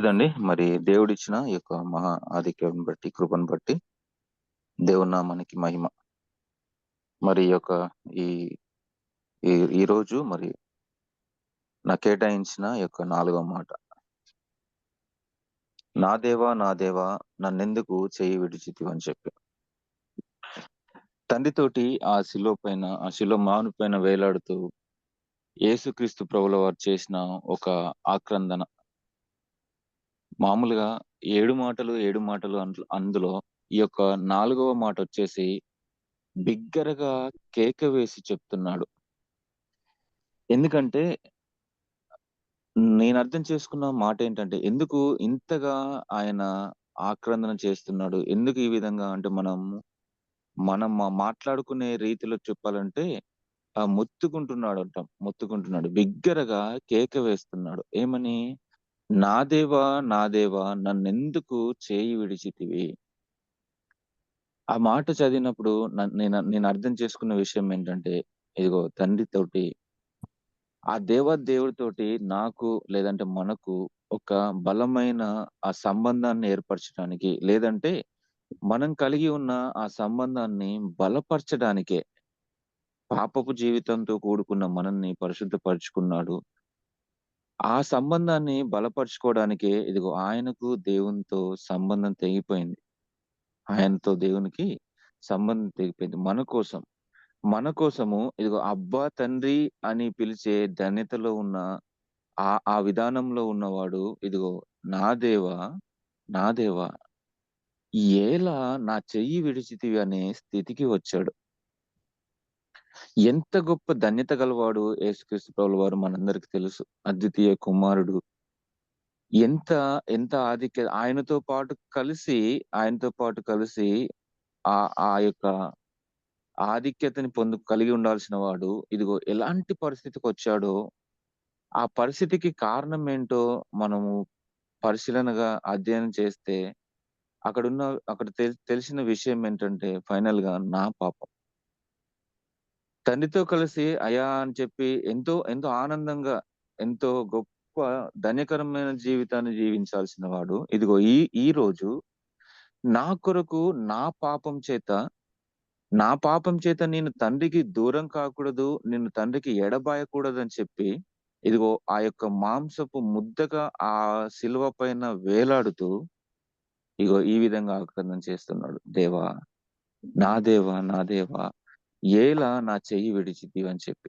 లేదండి మరి దేవుడిచ్చిన ఈ యొక్క మహా ఆధిక్యం బట్టి కృపను బట్టి దేవుని మనకి మహిమ. మరి యొక్క ఈ ఈ- రోజు మరి నా కేటాయించిన ఈ యొక్క నాలుగవ మాట. నా దేవా నా దేవా నన్నెందుకు చేయి విడిచితివి అని చెప్పి. తండ్రితోటి ఆ శిలో పైన ఆ శిలో మాను పైన వేలాడుతూ యేసుక్రీస్తు ప్రభుల వారు చేసిన ఒక ఆక్రందన. మామూలుగా ఏడు మాటలు ఏడు మాటలు అందు- అందులో ఈ యొక్క నాలుగవ మాట వచ్చేసి బిగ్గరగా కేక వేసి చెప్తున్నాడు. ఎందుకంటే నేను అర్థం చేసుకున్న మాట ఏంటంటే ఎందుకు ఇంతగా ఆయన ఆక్రందన చేస్తున్నాడు? ఎందుకు ఈ విధంగా అంటే మనం మనం మాట్లాడుకునే రీతిలో చెప్పాలంటే ఆ మొత్తుకుంటున్నాడు అంటాం మొత్తుకుంటున్నాడు. బిగ్గరగా కేక వేస్తున్నాడు. ఏమని? నా దేవా నా దేవా నన్నెందుకు చేయి విడిచితివి? ఆ మాట చదివినప్పుడు నేను నేను అర్థం చేసుకున్న విషయం ఏంటంటే ఇదిగో తండ్రితోటి ఆ దేవ దేవుడితోటి నాకు లేదంటే మనకు ఒక బలమైన ఆ సంబంధాన్ని ఏర్పరచడానికి లేదంటే మనం కలిగి ఉన్న ఆ సంబంధాన్ని బలపరచడానికే పాపపు జీవితంతో కూడుకున్న మనల్ని పరిశుద్ధపరుచుకున్నాడు ఆ సంబంధాన్ని బలపరుచుకోవడానికే ఇదిగో ఆయనకు దేవునితో సంబంధం తెగిపోయింది. ఆయనతో దేవునికి సంబంధం తెగిపోయింది మన కోసం. మన కోసము ఇదిగో అబ్బా తండ్రి అని పిలిచే ధన్యతలో ఉన్న ఆ ఆ విధానంలో ఉన్నవాడు ఇదిగో నా దేవా నా దేవా ఏలా నా చెయ్యి విడిచితివి అనే స్థితికి వచ్చాడు. ఎంత గొప్ప ధన్యత గలవాడు యేసుక్రీస్తు ప్రభుల వారు మనందరికి తెలుసు. అద్వితీయ కుమారుడు. ఎంత ఎంత ఆధిక్య ఆయనతో పాటు కలిసి ఆయనతో పాటు కలిసి ఆ ఆ యొక్క ఆధిక్యతని పొందు కలిగి ఉండాల్సిన వాడు ఇదిగో ఎలాంటి పరిస్థితికి వచ్చాడో ఆ పరిస్థితికి కారణం ఏంటో మనము పరిశీలనగా అధ్యయనం చేస్తే అక్కడున్న అక్కడ తెలిసిన విషయం ఏంటంటే ఫైనల్గా నా పాపం. తండ్రితో కలిసి అయా అని చెప్పి ఎంతో ఎంతో ఆనందంగా ఎంతో గొప్ప ధన్యకరమైన జీవితాన్ని జీవించాల్సిన వాడు. ఇదిగో ఈ ఈ రోజు నా కొరకు నా పాపం చేత నా పాపం చేత నేను తండ్రికి దూరం కాకూడదు నేను తండ్రికి ఎడబాయకూడదు అని చెప్పి ఇదిగో ఆ యొక్క మాంసపు ముద్దగా ఆ శిలువ పైన వేలాడుతూ ఇగో ఈ విధంగా ఆక్రందన చేస్తున్నాడు. దేవా నా దేవా నా దేవా ఏలా నా చెయ్యి విడిచితివి అని చెప్పి.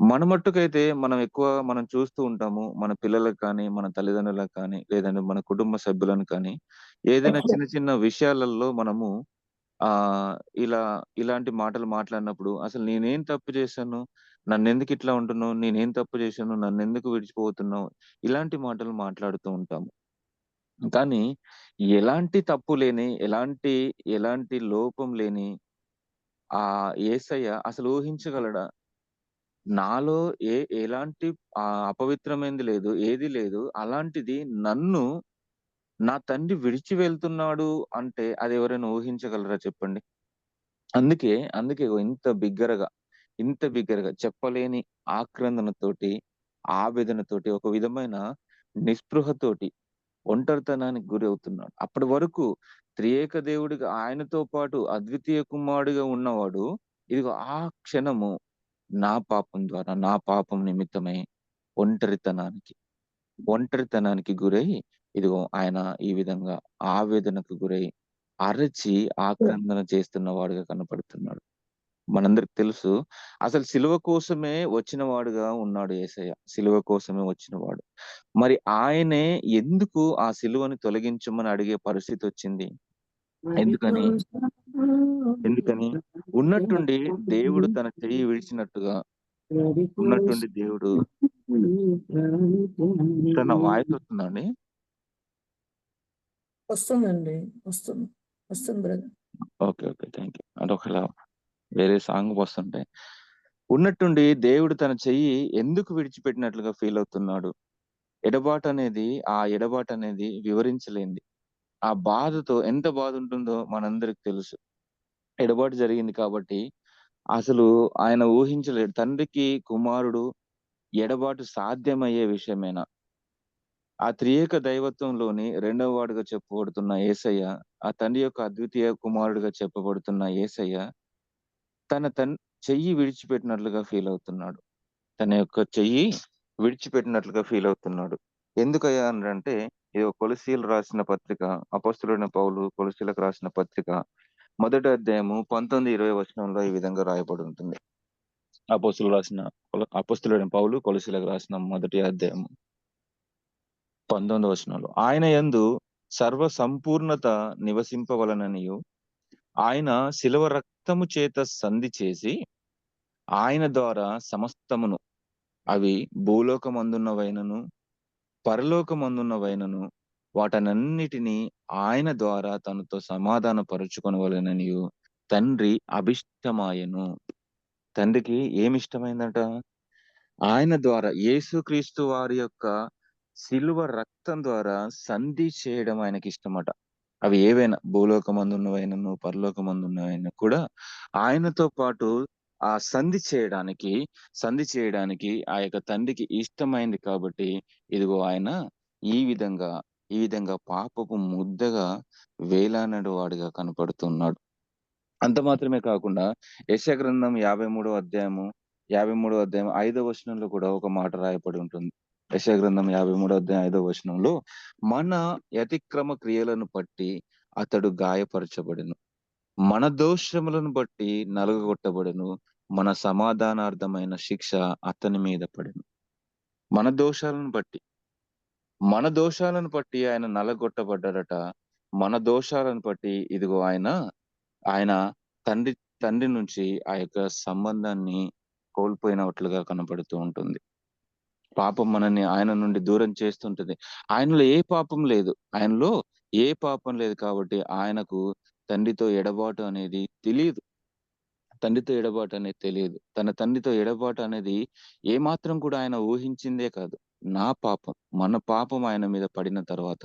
మన మట్టుకైతే మనం ఎక్కువ మనం చూస్తూ ఉంటాము మన పిల్లలకు కానీ మన తల్లిదండ్రులకు కానీ లేదంటే మన కుటుంబ సభ్యులను కానీ. ఏదైనా చిన్న చిన్న విషయాలలో మనము ఆ ఇలా ఇలాంటి మాటలు మాట్లాడినప్పుడు అసలు నేనేం తప్పు చేశాను? నన్ను ఎందుకు ఇట్లా ఉంటున్నావు? నేనేం తప్పు చేశాను? నన్ను ఎందుకు విడిచిపోతున్నావు? ఇలాంటి మాటలు మాట్లాడుతూ ఉంటాము. కానీ ఎలాంటి తప్పు లేని ఎలాంటి ఎలాంటి లోపం లేని ఆ యేసయ్య అసలు ఊహించగలడా? నాలో ఏ ఎలాంటి ఆ లేదు ఏది లేదు అలాంటిది నన్ను నా తండ్రి విడిచి వెళ్తున్నాడు అంటే అది ఎవరైనా ఊహించగలరా చెప్పండి? అందుకే అందుకే ఇంత బిగ్గరగా ఇంత బిగ్గరగా చెప్పలేని ఆక్రందనతోటి ఆవేదనతోటి ఒక విధమైన నిస్పృహతోటి ఒంటరితనానికి గురి అవుతున్నాడు అప్పటి వరకు త్రియేక దేవుడిగా ఆయనతో పాటు అద్వితీయ కుమారుడిగా ఉన్నవాడు ఇదిగో ఆ క్షణము నా పాపం ద్వారా నా పాపం నిమిత్తమై ఒంటరితనానికి ఒంటరితనానికి గురై ఇదిగో ఆయన ఈ విధంగా ఆవేదనకు గురై అరచి ఆక్రందన చేస్తున్న వాడుగా కనపడుతున్నాడు. మనందరికి తెలుసు అసలు సిలువ కోసమే వచ్చిన వాడుగా ఉన్నాడు యేసయ్య సిలువ కోసమే వచ్చినవాడు. మరి ఆయనే ఎందుకు ఆ సిలువని తొలగించమని అడిగే పరిస్థితి వచ్చింది? ఎందుకని? ఎందుకని? ఉన్నట్టుండి దేవుడు తన చెయ్యి విడిచినట్టుగా ఉన్నట్టుండి దేవుడు తన వాయిస్ వస్తుందండి వస్తుందండి. వస్తుంది వస్తుంది brother. Okay okay. Thank you. అంటే ఒకలా వేరే సాంగ్ వస్తుంటే. ఉన్నట్టుండి దేవుడు తన చెయ్యి ఎందుకు విడిచిపెట్టినట్లుగా ఫీల్ అవుతున్నాడు? ఎడబాటు అనేది ఆ ఎడబాటు అనేది వివరించలేంది. ఆ బాధతో ఎంత బాధ ఉంటుందో మనందరికి తెలుసు. ఎడబాటు జరిగింది కాబట్టి అసలు ఆయన ఊహించలేడు. తండ్రికి కుమారుడు ఎడబాటు సాధ్యమయ్యే విషయమేనా? ఆ త్రియేక దైవత్వంలోని రెండవ వాడుగా చెప్పబడుతున్న యేసయ్య ఆ తండ్రి యొక్క అద్వితీయ కుమారుడిగా చెప్పబడుతున్న యేసయ్య తన తన్ చెయ్యి విడిచిపెట్టినట్లుగా ఫీల్ అవుతున్నాడు. తన యొక్క చెయ్యి విడిచిపెట్టినట్లుగా ఫీల్ అవుతున్నాడు. ఎందుకయ్యా అంటే ఇది కొలసీలు రాసిన పత్రిక అపస్తుడైన పౌలు కొలసీలకు రాసిన పత్రిక. మొదటి అధ్యాయము పంతొమ్మిది ఇరవై వచనంలో ఈ విధంగా రాయబడి ఉంటుంది. అపోస్తులు రాసిన అపస్తుడైన పౌలు కొలసీలకు రాసిన మొదటి అధ్యాయము పంతొమ్మిది వచనంలో. ఆయన యందు సర్వ సంపూర్ణత నివసింపవలననియు ఆయన శిలవ రక్తము చేత సంధి చేసి ఆయన ద్వారా సమస్తమును అవి భూలోకమందున్నవైనను పరలోకమందున్నవైనను వాటనన్నిటినీ ఆయన ద్వారా తనతో సమాధాన పరుచుకొనవలనని తండ్రి అభిష్టమాయను. తండ్రికి ఏమిష్టమైందట? ఆయన ద్వారా యేసుక్రీస్తు వారి యొక్క శిలువ రక్తం ద్వారా సంధి చేయడం ఆయనకి ఇష్టమట అవి ఏవైనా భూలోకమందున్నవైనను పరలోకమందున్నవైనా కూడా ఆయనతో పాటు ఆ సంధి చేయడానికి సంధి చేయడానికి ఆ యొక్క తండ్రికి ఇష్టమైంది కాబట్టి ఇదిగో ఆయన ఈ విధంగా ఈ విధంగా పాపపు ముద్దగా వేలానడు వాడిగా కనపడుతున్నాడు. అంత మాత్రమే కాకుండా యశగ్రంథం యాభై మూడో అధ్యాయము యాభై మూడో అధ్యాయం ఐదో వచనంలో కూడా ఒక మాట రాయబడి ఉంటుంది. యశగ్రంథం యాభై మూడో అధ్యాయం ఐదో వచనంలో మన అతిక్రమ క్రియలను బట్టి అతడు గాయపరచబడిను. మన దోషములను బట్టి నలుగగొట్టబడెను మన సమాధానార్థమైన శిక్ష అతని మీద పడెను. మన దోషాలను బట్టి. మన దోషాలను బట్టి ఆయన నలగొట్టబడ్డాడట. మన దోషాలను బట్టి ఇదిగో ఆయన ఆయన తండ్రి తండ్రి నుంచి ఆ యొక్క సంబంధాన్ని కోల్పోయినట్లుగా కనపడుతూ ఉంటుంది. పాపం మనల్ని ఆయన నుండి దూరం చేస్తుంటది. ఆయనలో ఏ పాపం లేదు. ఆయనలో ఏ పాపం లేదు కాబట్టి ఆయనకు తండ్రితో ఎడబాటు అనేది తెలియదు తండ్రితో ఎడబాటు అనేది తెలియదు తన తండ్రితో ఎడబాటు అనేది ఏ మాత్రం కూడా ఆయన ఊహించిందే కాదు. నా పాపం మన పాపం ఆయన మీద పడిన తర్వాత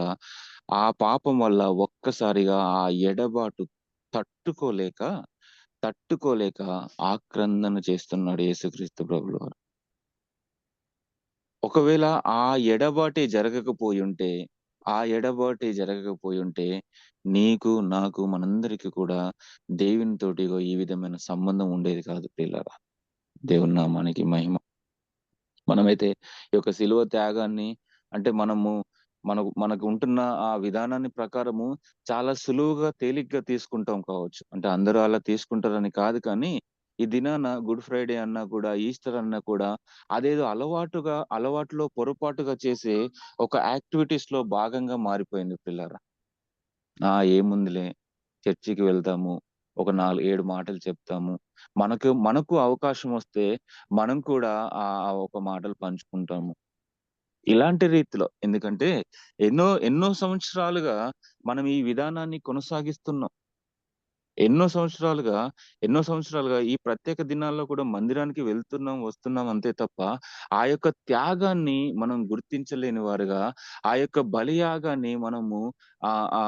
ఆ పాపం వల్ల ఒక్కసారిగా ఆ ఎడబాటు తట్టుకోలేక తట్టుకోలేక ఆక్రందన చేస్తున్నాడు యేసుక్రీస్తు ప్రభులు వారు ఒకవేళ ఆ ఎడబాటే జరగకపోయి ఉంటే ఆ ఎడబాటే జరగకపోయి ఉంటే నీకు నాకు మనందరికీ కూడా దేవుని తోటి ఈ విధమైన సంబంధం ఉండేది కాదు పిల్లరా దేవుని నామానికి మహిమ. మనమైతే ఈ యొక్క శిలువ త్యాగాన్ని అంటే మనము మనకు మనకు ఉంటున్న ఆ విధానాన్ని ప్రకారము చాలా సులువుగా తేలిగ్గా తీసుకుంటాం కావచ్చు. అంటే అందరూ అలా తీసుకుంటారని కాదు కానీ ఈ దినాన గుడ్ ఫ్రైడే అన్నా కూడా ఈస్టర్ అన్నా కూడా అదేదో అలవాటుగా అలవాటులో పొరపాటుగా చేసే ఒక యాక్టివిటీస్లో భాగంగా మారిపోయింది పిల్లరా. ఆ ఏముందిలే. చర్చికి వెళ్తాము ఒక నాలుగు ఏడు మాటలు చెప్తాము. మనకు మనకు అవకాశం వస్తే మనం కూడా ఆ ఒక మాటలు పంచుకుంటాము. ఇలాంటి రీతిలో ఎందుకంటే ఎన్నో ఎన్నో సంవత్సరాలుగా మనం ఈ విధానాన్ని కొనసాగిస్తున్నాం. ఎన్నో సంవత్సరాలుగా ఎన్నో సంవత్సరాలుగా ఈ ప్రత్యేక దినాల్లో కూడా మందిరానికి వెళ్తున్నాం వస్తున్నాం అంతే తప్ప ఆ యొక్క త్యాగాన్ని మనం గుర్తించలేని వారుగా ఆ యొక్క బలియాగాన్ని మనము ఆ ఆ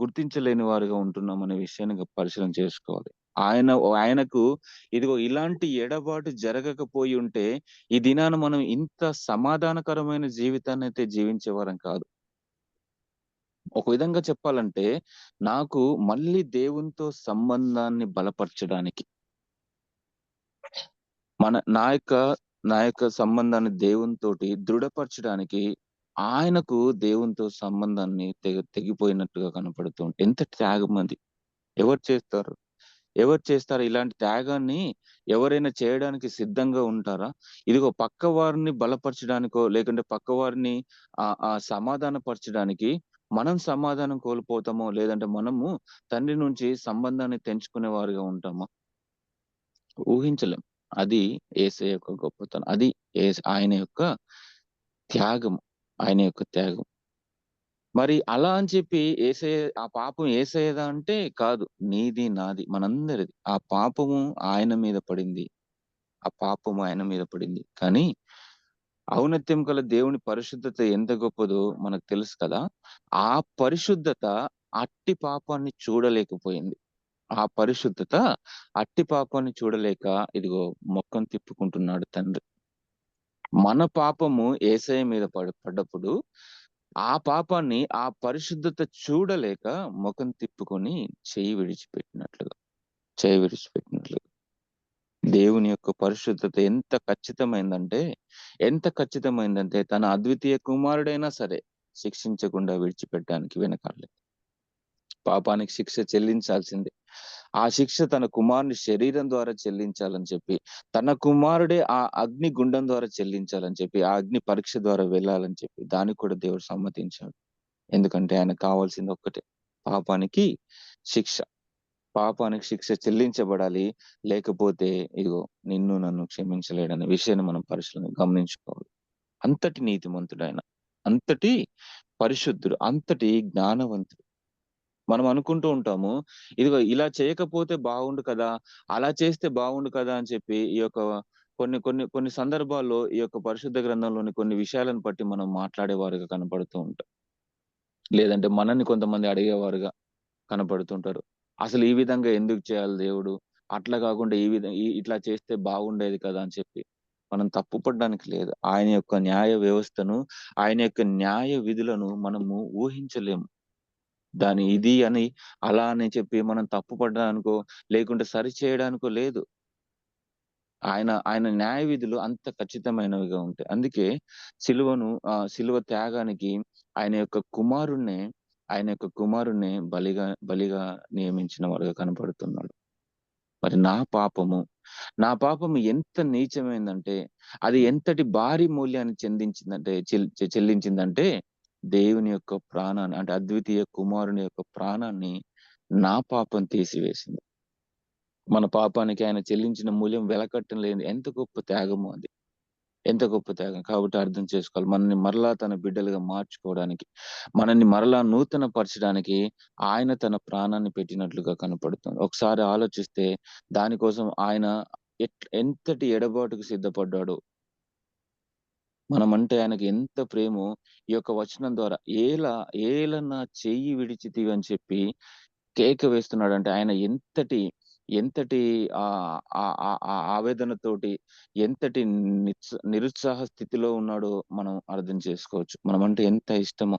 గుర్తించలేని వారుగా ఉంటున్నాం అనే విషయాన్ని పరిశీలన చేసుకోవాలి. ఆయన ఆయనకు ఇదిగో ఇలాంటి ఎడబాటు జరగకపోయి ఉంటే ఈ దినాన మనం ఇంత సమాధానకరమైన జీవితాన్ని అయితే జీవించేవారం కాదు. ఒక విధంగా చెప్పాలంటే నాకు మళ్ళీ దేవునితో సంబంధాన్ని బలపరచడానికి మన నా యొక్క నా యొక్క సంబంధాన్ని దేవునితోటి దృఢపరచడానికి ఆయనకు దేవునితో సంబంధాన్ని తెగ తెగిపోయినట్టుగా కనపడుతుంది ఎంత త్యాగం అది. ఎవరు చేస్తారు? ఎవరు చేస్తారు ఇలాంటి త్యాగాన్ని? ఎవరైనా చేయడానికి సిద్ధంగా ఉంటారా? ఇదిగో పక్క వారిని బలపరచడానికో లేకుంటే పక్క వారిని ఆ ఆ సమాధాన పరచడానికి మనం సమాధానం కోల్పోతామో లేదంటే మనము తండ్రి నుంచి సంబంధాన్ని తెంచుకునే వారిగా ఉంటామో? ఊహించలేం. అది ఏసే యొక్క గొప్పతనం. అది ఏ ఆయన యొక్క త్యాగం. ఆయన యొక్క త్యాగం. మరి అలా అని చెప్పి ఏసే ఆ పాపం ఏసేదా అంటే కాదు. నీది నాది మనందరిది. ఆ పాపము ఆయన మీద పడింది. ఆ పాపము ఆయన మీద పడింది. కానీ ఔన్నత్యం గల దేవుని పరిశుద్ధత ఎంత గొప్పదో మనకు తెలుసు కదా. ఆ పరిశుద్ధత అట్టి పాపాన్ని చూడలేకపోయింది. ఆ పరిశుద్ధత అట్టి పాపాన్ని చూడలేక ఇదిగో మొక్కను తిప్పుకుంటున్నాడు తండ్రి. మన పాపము యేసయ్య మీద పడ పడ్డప్పుడు ఆ పాపాన్ని ఆ పరిశుద్ధత చూడలేక ముఖం తిప్పుకొని చెయ్యి విడిచిపెట్టినట్లుగా చేయి విడిచిపెట్టినట్లుగా. దేవుని యొక్క పరిశుద్ధత ఎంత ఖచ్చితమైందంటే ఎంత ఖచ్చితమైందంటే తన అద్వితీయ కుమారుడైనా సరే శిక్షించకుండా విడిచిపెట్టడానికి వెనకాడలేదు. పాపానికి శిక్ష చెల్లించాల్సిందే. ఆ శిక్ష తన కుమారుని శరీరం ద్వారా చెల్లించాలని చెప్పి తన కుమారుడే ఆ అగ్ని గుండం ద్వారా చెల్లించాలని చెప్పి ఆ అగ్ని పరీక్ష ద్వారా వెళ్ళాలని చెప్పి దానికి కూడా దేవుడు సమ్మతించాడు. ఎందుకంటే ఆయన కావాల్సింది ఒక్కటే పాపానికి శిక్ష. పాపానికి శిక్ష చెల్లించబడాలి. లేకపోతే ఇదిగో నిన్ను నన్ను క్షమించలేడనే విషయాన్ని మనం పరిశీలన గమనించుకోవాలి. అంతటి నీతిమంతుడు ఆయన అంతటి పరిశుద్ధుడు అంతటి జ్ఞానవంతుడు. మనం అనుకుంటూ ఉంటాము ఇదిగో ఇలా చేయకపోతే బాగుండు కదా అలా చేస్తే బాగుండు కదా అని చెప్పి ఈ యొక్క కొన్ని కొన్ని కొన్ని సందర్భాల్లో ఈ యొక్క పరిశుద్ధ గ్రంథంలోని కొన్ని విషయాలను బట్టి మనం మాట్లాడేవారుగా కనపడుతూ ఉంటాం లేదంటే మనల్ని కొంతమంది అడిగేవారుగా కనపడుతుంటారు అసలు ఈ విధంగా ఎందుకు చేయాలి దేవుడు? అట్లా కాకుండా ఈ విధంగా ఇట్లా చేస్తే బాగుండేది కదా అని చెప్పి మనం తప్పుపడడానికి లేదు. ఆయన యొక్క న్యాయ వ్యవస్థను ఆయన యొక్క న్యాయ విధులను మనము ఊహించలేము. దాని ఇది అని అలా అని చెప్పి మనం తప్పు పడ్డానికో లేకుంటే సరి చేయడానికో లేదు. ఆయన ఆయన న్యాయ విధులు అంత ఖచ్చితమైనవిగా ఉంటాయి. అందుకే సిలువను ఆ సిలువ త్యాగానికి ఆయన యొక్క కుమారుణ్ణే ఆయన యొక్క కుమారుని బలిగా బలిగా నియమించిన వాడుగా కనపడుతున్నాడు మరి నా పాపము నా పాపము ఎంత నీచమైందంటే అది ఎంతటి భారీ మూల్యాన్ని చెందించిందంటే చెల్- చెల్లించిందంటే దేవుని యొక్క ప్రాణాన్ని అంటే అద్వితీయ కుమారుని యొక్క ప్రాణాన్ని నా పాపం తీసివేసింది. మన పాపానికి ఆయన చెల్లించిన మూల్యం వెలకట్టం లేని ఎంత గొప్ప త్యాగము అది. ఎంత గొప్ప త్యాగం కాబట్టి అర్థం చేసుకోవాలి. మనల్ని మరలా తన బిడ్డలుగా మార్చుకోవడానికి మనల్ని మరలా నూతన పరచడానికి ఆయన తన ప్రాణాన్ని పెట్టినట్లుగా కనపడుతుంది. ఒకసారి ఆలోచిస్తే దానికోసం ఆయన ఎంతటి ఎడబాటుకు సిద్ధపడ్డాడు. మనమంటే ఆయనకి ఎంత ప్రేమో ఈ యొక్క వచనం ద్వారా. ఏలా ఏల నా చెయ్యి విడిచితివి అని చెప్పి కేక వేస్తున్నాడు అంటే ఆయన ఎంతటి ఎంతటి ఆ ఆ- ఆ- ఆవేదనతోటి ఎంతటి నిత్స- నిరుత్సాహ స్థితిలో ఉన్నాడో మనం అర్థం చేసుకోవచ్చు. మనమంటే ఎంత ఇష్టమో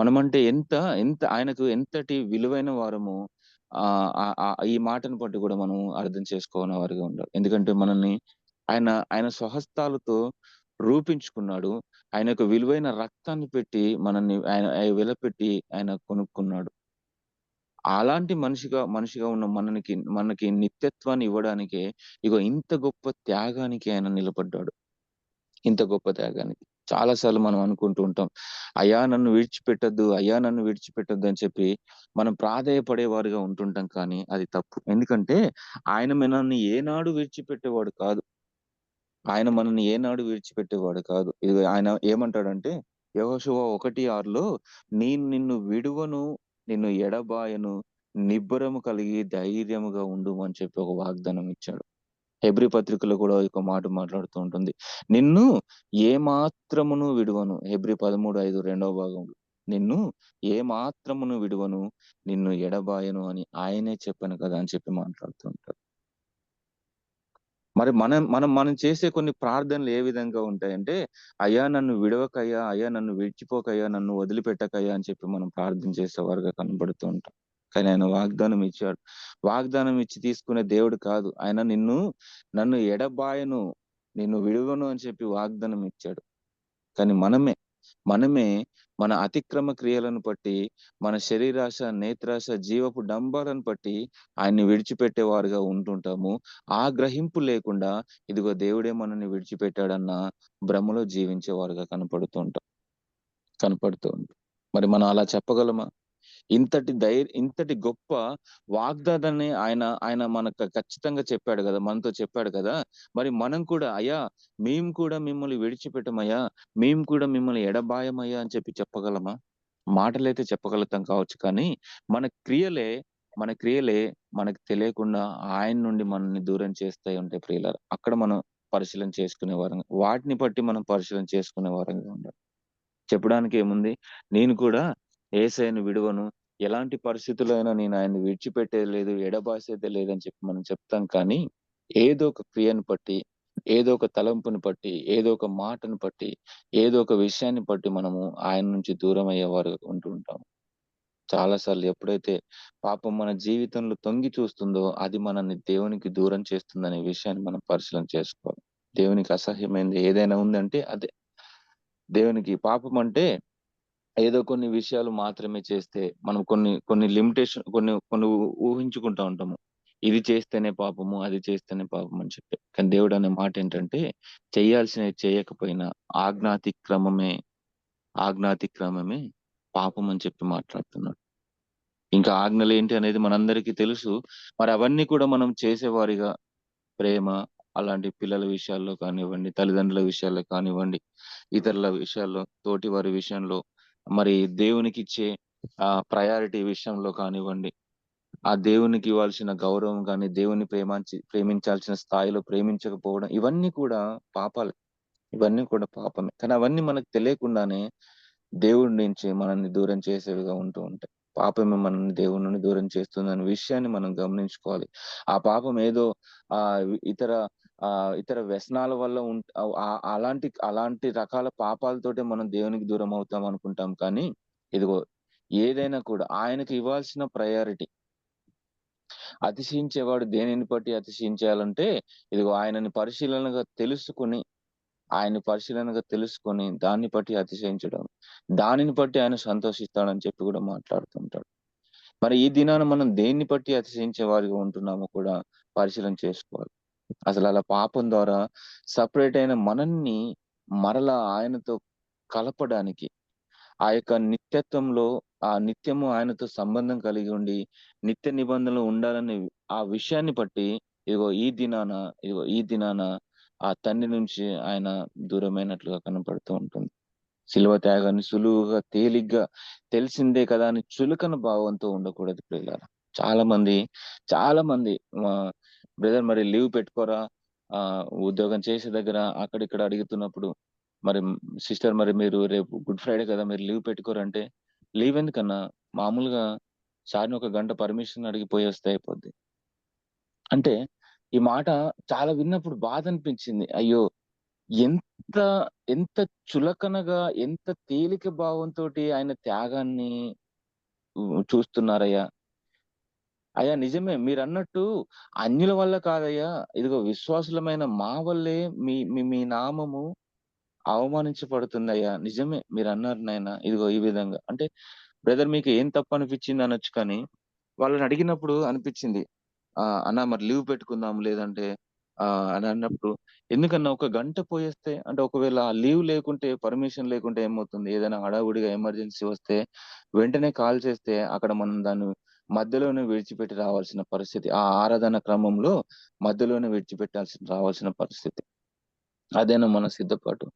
మనమంటే ఎంత ఎంత ఆయనకు ఎంతటి విలువైన వారము ఆ ఈ మాటను బట్టి కూడా మనం అర్థం చేసుకోని వారిగా ఉండాలి ఎందుకంటే మనల్ని ఆయన ఆయన స్వహస్తాలతో రూపించుకున్నాడు. ఆయన యొక్క విలువైన రక్తాన్ని పెట్టి మనల్ని ఆయన ఆయన వెలపెట్టి ఆయన కొనుక్కున్నాడు. అలాంటి మనిషిగా మనిషిగా ఉన్న మనకి మనకి నిత్యత్వాన్ని ఇవ్వడానికే ఇగో ఇంత గొప్ప త్యాగానికి ఆయన నిలబడ్డాడు. ఇంత గొప్ప త్యాగానికి. చాలా సార్లు మనం అనుకుంటూ ఉంటాం అయ్యా నన్ను విడిచిపెట్టద్దు అయ్యా నన్ను విడిచిపెట్టద్దు అని చెప్పి మనం ప్రాధేయపడేవారుగా ఉంటుంటాం కానీ అది తప్పు. ఎందుకంటే ఆయన మనల్ని ఏనాడు విడిచిపెట్టేవాడు కాదు. ఆయన మనల్ని ఏనాడు విడిచిపెట్టేవాడు కాదు. ఇది ఆయన ఏమంటాడంటే యహోశువ ఒకటి ఆరులో నేను నిన్ను విడువను నిన్ను ఎడబాయను నిబ్బరము కలిగి ధైర్యముగా ఉండు అని చెప్పి ఒక వాగ్దానం ఇచ్చాడు. హెబ్రి పత్రికలో కూడా ఒక మాట మాట్లాడుతూ ఉంటుంది. నిన్ను ఏ మాత్రమును విడువను హెబ్రి పదమూడు ఐదు రెండవ భాగంలో. నిన్ను ఏ మాత్రమును విడువను నిన్ను ఎడబాయను అని ఆయనే చెప్పాను కదా అని చెప్పి మాట్లాడుతూ ఉంటాడు. మరి మనం మనం మనం చేసే కొన్ని ప్రార్థనలు ఏ విధంగా ఉంటాయంటే అయ్యా నన్ను విడవకయ్యా అయ్యా నన్ను విడిచిపోకయ్యా నన్ను వదిలిపెట్టకయ్యా అని చెప్పి మనం ప్రార్థన చేసేవారుగా కనబడుతూ ఉంటాం. కానీ ఆయన వాగ్దానం ఇచ్చాడు. వాగ్దానం ఇచ్చి తీసుకునే దేవుడు కాదు. ఆయన నిన్ను నన్ను ఎడబాయను నిన్ను విడువను అని చెప్పి వాగ్దానం ఇచ్చాడు. కానీ మనమే మనమే మన అతిక్రమ క్రియలను బట్టి మన శరీరాశ నేత్రాశ జీవపు డంబాలను బట్టి ఆయన్ని విడిచిపెట్టేవారుగా ఉంటుంటాము. ఆ గ్రహింపు లేకుండా ఇదిగో దేవుడే మనల్ని విడిచిపెట్టాడన్న భ్రమలో జీవించేవారుగా కనపడుతుంటాం కనపడుతూ ఉంటాం. మరి మనం అలా చెప్పగలమా? ఇంతటి ధైర్య ఇంతటి గొప్ప వాగ్దానాన్ని ఆయన ఆయన మనకు ఖచ్చితంగా చెప్పాడు కదా మనతో చెప్పాడు కదా. మరి మనం కూడా అయ్యా మేము కూడా మిమ్మల్ని విడిచిపెట్టమయ్యా మేము కూడా మిమ్మల్ని ఎడబాయమయ్యా అని చెప్పి చెప్పగలమా? మాటలైతే చెప్పగలుగుతాం కావచ్చు కానీ మన క్రియలే మన క్రియలే మనకు తెలియకుండా ఆయన నుండి మనల్ని దూరం చేస్తాయి ఉంటాయి ప్రియుల అక్కడ మనం పరిశీలన చేసుకునే వారంగా వాటిని బట్టి మనం పరిశీలన చేసుకునే వారంగా ఉండాలి. చెప్పడానికి ఏముంది? నేను కూడా ఏసైను విడువను ఎలాంటి పరిస్థితులైనా నేను ఆయన విడిచిపెట్టేది లేదు ఎడబాసేదే లేదని చెప్పి మనం చెప్తాం కానీ ఏదో ఒక క్రియను బట్టి ఏదో ఒక తలంపుని బట్టి, ఏదో ఒక మాటను బట్టి, ఏదో ఒక విషయాన్ని బట్టి మనము ఆయన నుంచి దూరం అయ్యేవారు ఉంటూ ఉంటాము చాలా సార్లు ఎప్పుడైతే పాపం మన జీవితంలో తొంగి చూస్తుందో అది మనల్ని దేవునికి దూరం చేస్తుందనే విషయాన్ని మనం పరిశీలన చేసుకోవాలి. దేవునికి అసహ్యమైనది ఏదైనా ఉందంటే అదే. దేవునికి పాపం అంటే ఏదో కొన్ని విషయాలు మాత్రమే చేస్తే మనం కొన్ని కొన్ని లిమిటేషన్ కొన్ని కొన్ని ఊహించుకుంటా ఉంటాము. ఇది చేస్తేనే పాపము, అది చేస్తేనే పాపం అని చెప్పి. కానీ దేవుడు అనే మాట ఏంటంటే చేయాల్సినవి చేయకపోయినా ఆజ్ఞాతిక్రమమే ఆజ్ఞాతిక్రమమే పాపం అని చెప్పి మాట్లాడుతున్నాడు. ఇంకా ఆజ్ఞలు ఏంటి అనేది మనందరికీ తెలుసు. మరి అవన్నీ కూడా మనం చేసేవారిగా ప్రేమ అలాంటి పిల్లల విషయాల్లో కానివ్వండి, తల్లిదండ్రుల విషయాల్లో కానివ్వండి, ఇతరుల విషయాల్లో, తోటి వారి విషయంలో, మరి దేవునికి ఇచ్చే ఆ ప్రయారిటీ విషయంలో కానివ్వండి, ఆ దేవునికి ఇవ్వాల్సిన గౌరవం కానీ దేవుని ప్రేమించి ప్రేమించాల్సిన స్థాయిలో ప్రేమించకపోవడం ఇవన్నీ కూడా పాపాలే. ఇవన్నీ కూడా పాపమే. కానీ అవన్నీ మనకు తెలియకుండానే దేవుడి నుంచి మనల్ని దూరం చేసేవిగా ఉంటూ ఉంటాయి. పాపమే మనల్ని దేవుడి నుండి దూరం చేస్తుందనే విషయాన్ని మనం గమనించుకోవాలి. ఆ పాపం ఏదో ఆ ఇతర ఆ ఇతర వ్యసనాల వల్ల అలాంటి అలాంటి రకాల పాపాలతోటే మనం దేవునికి దూరం అవుతాం అనుకుంటాం కానీ, ఇదిగో ఏదైనా కూడా ఆయనకి ఇవ్వాల్సిన ప్రయారిటీ అతిశయించేవాడు దేనిని బట్టి అతిశయించాలంటే, ఇదిగో ఆయనని పరిశీలనగా తెలుసుకొని ఆయన పరిశీలనగా తెలుసుకొని దాన్ని బట్టి అతిశయించడం. దానిని బట్టి ఆయన సంతోషిస్తాడని చెప్పి కూడా మాట్లాడుతుంటాడు. మరి ఈ దినాన మనం దేన్ని బట్టి అతిశయించే వారిగా ఉంటున్నామో కూడా పరిశీలన చేసుకోవాలి. అసలు అలా పాపం ద్వారా సెపరేట్ అయిన మనల్ని మరలా ఆయనతో కలపడానికి ఆ యొక్క నిత్యత్వంలో ఆ నిత్యము ఆయనతో సంబంధం కలిగి ఉండి నిత్య నిబంధనలు ఉండాలనే ఆ విషయాన్ని బట్టి ఇదిగో ఈ దినాన ఇదిగో ఈ దినాన ఆ తండ్రి నుంచి ఆయన దూరమైనట్లుగా కనపడుతూ ఉంటుంది. శిలువ త్యాగాన్ని సులువుగా తేలిగ్గా తెలిసిందే కదా అని చులకన భావంతో ఉండకూడదు పిల్లల చాలా మంది చాలా మంది బ్రదర్ మరి లీవ్ పెట్టుకోరా ఆ ఉద్యోగం చేసే దగ్గర అక్కడిక్కడ అడుగుతున్నప్పుడు మరి సిస్టర్ మరి మీరు రేపు గుడ్ ఫ్రైడే కదా మీరు లీవ్ పెట్టుకోరంటే, లీవ్ ఎందుకన్నా మామూలుగా సార్‌ని ఒక గంట పర్మిషన్ అడిగిపోయి వస్తే అయిపోద్ది. అంటే ఈ మాట చాలా విన్నప్పుడు బాధ అనిపించింది అయ్యో! ఎంత ఎంత చులకనగా, ఎంత తేలిక భావంతోటి ఆయన త్యాగాన్ని చూస్తున్నారయ్యా. అయ్యా నిజమే మీరన్నట్టు అన్యుల వల్ల కాదయ్యా. ఇదిగో విశ్వాసులమైన మా వల్లే మీ మీ మీ నామము అవమానించబడుతుందయ్యా. నిజమే మీరన్నారు నాయనా. ఇదిగో ఈ విధంగా. అంటే బ్రదర్ మీకు ఏం తప్పు అనిపించింది అనొచ్చు కానీ, వాళ్ళని అడిగినప్పుడు అనిపించింది ఆ అన్న మరి లీవ్ పెట్టుకుందాం లేదంటే ఆ అని అన్నప్పుడు, ఎందుకన్నా ఒక గంట పోయేస్తే అంటే ఒకవేళ లీవ్ లేకుంటే, పర్మిషన్ లేకుంటే ఏమవుతుంది? ఏదైనా హడావుడిగా ఎమర్జెన్సీ వస్తే వెంటనే కాల్ చేస్తే అక్కడ మనం దాన్ని మధ్యలోనే విడిచిపెట్టి రావాల్సిన పరిస్థితి. ఆ ఆరాధన క్రమంలో మధ్యలోనే విడిచిపెట్టాల్సిన రావాల్సిన పరిస్థితి. అదేనా మన సిద్ధపాటు?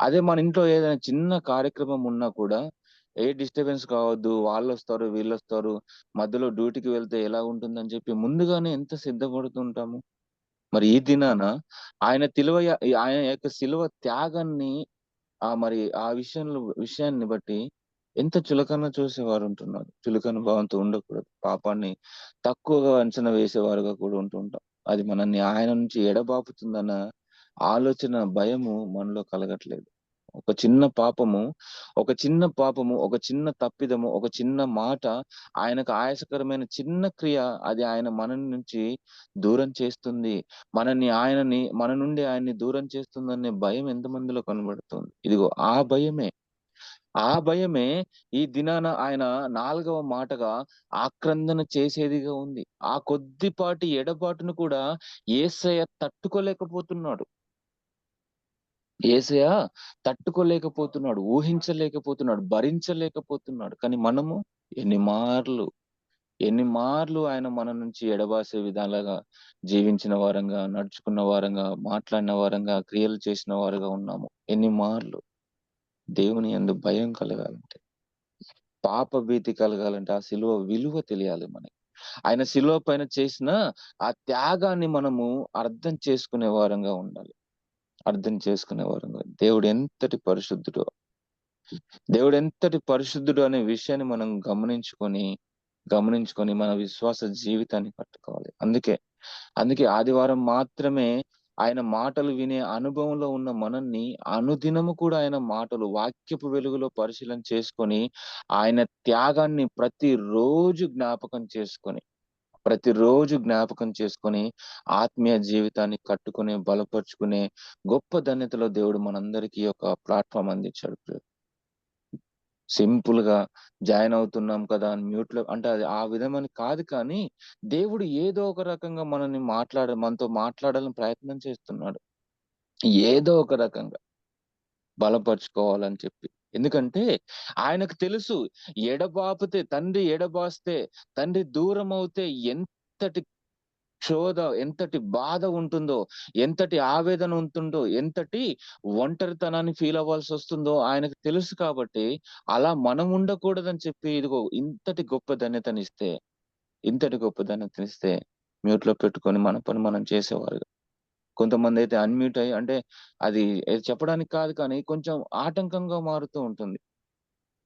అదే మన ఇంట్లో ఏదైనా చిన్న కార్యక్రమం ఉన్నా కూడా, ఏ డిస్టర్బెన్స్ కావద్దు. వాళ్ళు వస్తారు వీళ్ళొస్తారు. మధ్యలో డ్యూటీకి వెళ్తే ఎలా ఉంటుందని చెప్పి ముందుగానే ఎంత సిద్ధపడుతుంటాము. మరి ఈ దినాన ఆయన తిలువయ ఆయన యొక్క సిలువ త్యాగాన్ని ఆ మరి ఆ విషయంలో విషయాన్ని బట్టి ఎంత చులకన చూసేవారు ఉంటున్నారు చులకన భావంతో ఉండకూడదు. పాపాన్ని తక్కువగా అంచనా వేసేవారుగా కూడా ఉంటుంటాం అది మనల్ని ఆయన నుంచి ఎడబాపుతుందన్న ఆలోచన, భయము మనలో కలగట్లేదు. ఒక చిన్న పాపము, ఒక చిన్న పాపము, ఒక చిన్న తప్పిదము, ఒక చిన్న మాట, ఆయనకు ఆయాసకరమైన చిన్న క్రియ అది ఆయన మన నుంచి దూరం చేస్తుంది. మనని ఆయనని మన నుండి ఆయన్ని దూరం చేస్తుందనే భయం ఎంతమందిలో కనబడుతుంది. ఇదిగో ఆ భయమే, ఆ భయమే ఈ దినాన ఆయన నాలుగవ మాటగా ఆక్రందన చేసేదిగా ఉంది. ఆ కొద్దిపాటి ఎడబాటును కూడా ఏసయ తట్టుకోలేకపోతున్నాడు. ఏసయ తట్టుకోలేకపోతున్నాడు. ఊహించలేకపోతున్నాడు. భరించలేకపోతున్నాడు. కానీ మనము ఎన్ని మార్లు, ఎన్ని మార్లు ఆయన మన నుంచి ఎడబాసే విధాలుగా జీవించిన వారంగా, నడుచుకున్న వారంగా, మాట్లాడిన వారంగా, క్రియలు చేసిన వారుగా ఉన్నాము. ఎన్ని మార్లు. దేవుని యందు భయం కలగాలంటే, పాప భీతి కలగాలంటే ఆ శిలువ విలువ తెలియాలి మనకి. ఆయన శిలువ పైన చేసిన ఆ త్యాగాన్ని మనము అర్థం చేసుకునే వారంగా ఉండాలి. అర్థం చేసుకునే వారంగా. దేవుడు ఎంతటి పరిశుద్ధుడో, దేవుడు ఎంతటి పరిశుద్ధుడు అనే విషయాన్ని మనం గమనించుకొని, గమనించుకొని మన విశ్వాస జీవితాన్ని కట్టుకోవాలి. అందుకే, అందుకే ఆదివారం మాత్రమే ఆయన మాటలు వినే అనుభవంలో ఉన్న మనల్ని అనుదినము కూడా ఆయన మాటలు వాక్యపు వెలుగులో పరిశీలన చేసుకొని ఆయన త్యాగాన్ని ప్రతిరోజు జ్ఞాపకం చేసుకొని ప్రతిరోజు జ్ఞాపకం చేసుకొని ఆత్మీయ జీవితాన్ని కట్టుకునే బలపరుచుకునే గొప్ప ధన్యతలో దేవుడు మనందరికీ ఒక ప్లాట్ఫామ్ అందించాడు సింపుల్గా జాయిన్ అవుతున్నాం కదా అని మ్యూట్లో అంటే అది ఆ విధమని కాదు కానీ దేవుడు ఏదో ఒక రకంగా మనల్ని మాట్లాడ మనతో మాట్లాడాలని ప్రయత్నం చేస్తున్నాడు. ఏదో ఒక రకంగా బలపరుచుకోవాలని చెప్పి. ఎందుకంటే ఆయనకు తెలుసు ఎడబాపితే తండ్రి ఎడబాస్తే తండ్రి దూరం అవుతే ఎంతటి క్షోధ ఎంతటి బాధ ఉంటుందో ఎంతటి ఆవేదన ఉంటుందో ఎంతటి ఒంటరితనాన్ని ఫీల్ అవ్వాల్సి వస్తుందో ఆయనకు తెలుసు కాబట్టి అలా మనం ఉండకూడదని చెప్పి ఇదిగో ఇంతటి గొప్ప ధన్యతనిస్తే ఇంతటి గొప్ప ధన్యతనిస్తే మ్యూట్లో పెట్టుకొని మన పని మనం చేసేవారు కొంతమంది అయితే అన్మ్యూట్ అయ్యి అంటే అది చెప్పడానికి కాదు కానీ కొంచెం ఆటంకంగా మారుతూ ఉంటుంది.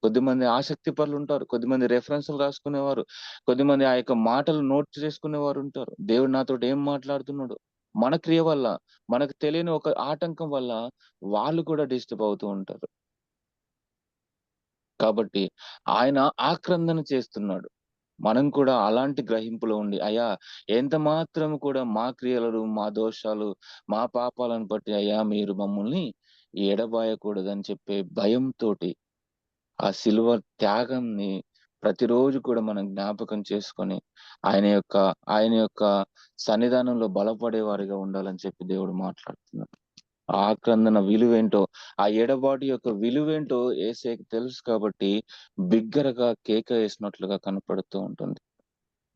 కొద్దిమంది ఆసక్తి పనులు ఉంటారు కొద్దిమంది రెఫరెన్స్లు రాసుకునేవారు. కొద్దిమంది ఆ యొక్క మాటలు నోట్ చేసుకునేవారు ఉంటారు. దేవుడు నాతో ఏం మాట్లాడుతున్నాడు? మన క్రియ వల్ల మనకు తెలియని ఒక ఆటంకం వల్ల వాళ్ళు కూడా డిస్టర్బ్ అవుతూ ఉంటారు. కాబట్టి ఆయన ఆక్రందన చేస్తున్నాడు. మనం కూడా అలాంటి గ్రహింపులో ఉండి అయ్యా ఎంత మాత్రం కూడా మా క్రియలు మా దోషాలు మా పాపాలను బట్టి అయ్యా మీరు మమ్మల్ని ఎడబాయకూడదని చెప్పే భయంతోటి ఆ సిల్వ త్యాగంని ప్రతిరోజు కూడా మనం జ్ఞాపకం చేసుకొని ఆయన యొక్క ఆయన యొక్క సన్నిధానంలో బలపడే వారిగా ఉండాలని చెప్పి దేవుడు మాట్లాడుతున్నాడు. ఆ ఆక్రందన విలువేంటో ఆ ఎడబాటు యొక్క విలువేంటో ఏసేకి తెలుసు కాబట్టి బిగ్గరగా కేక వేసినట్లుగా కనపడుతూ ఉంటుంది.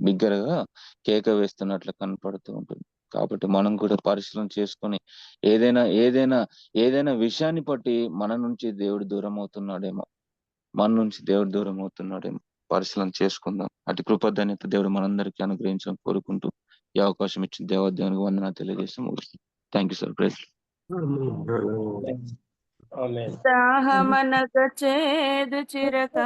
బిగ్గరగా కేక వేస్తున్నట్లు కనపడుతూ ఉంటుంది. కాబట్టి మనం కూడా పరిశీలన చేసుకొని ఏదైనా ఏదైనా ఏదైనా విషయాన్ని బట్టి మన నుంచి దేవుడు దూరం అవుతున్నాడేమో మన నుంచి దేవుడు దూరం అవుతున్నాడేమో పరిశీలన చేసుకుందాం. అటు కృపధన్యత దేవుడు మనందరికీ అనుగ్రహించడం కోరుకుంటూ ఈ అవకాశం ఇచ్చిన దేవదేవునికి వందన తెలియజేసి ముగిస్తాం thank you sir praise amen దాహమనక చేదు చిరక